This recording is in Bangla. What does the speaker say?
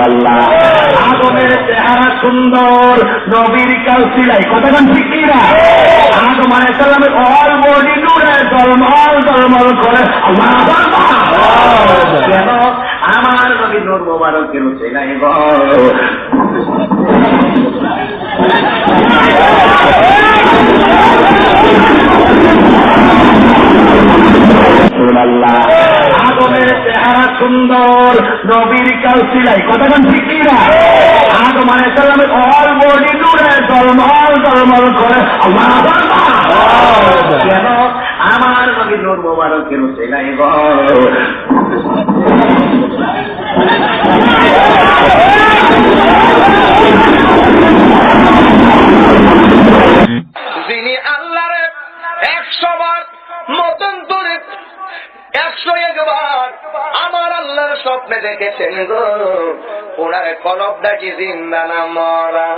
আগমের চেহারা সুন্দর, নবীর কাল সিলাই কতক্ষণ ঠিক কি না? আগমান সালামের অল বডি জুড়ে জলমল জলমল করে। আল্লাহ। কেন? আমার নবী নূর মোবারকের সিলাই গো? আগমের চেহারা সুন্দর। নবীর কাল সিলাই। কতক্ষণ ঠিক কি না? আগমান অল বডি জুড়ে জলমল জলমল করে। আল্লাহ। কেন? আমার নবী নূর মোবারকের সিলাই একশো একবার। আমার আল্লাহর স্বপ্নে দেখেছেন গো। ওনার কলবটা কি জিন্দা না মরা?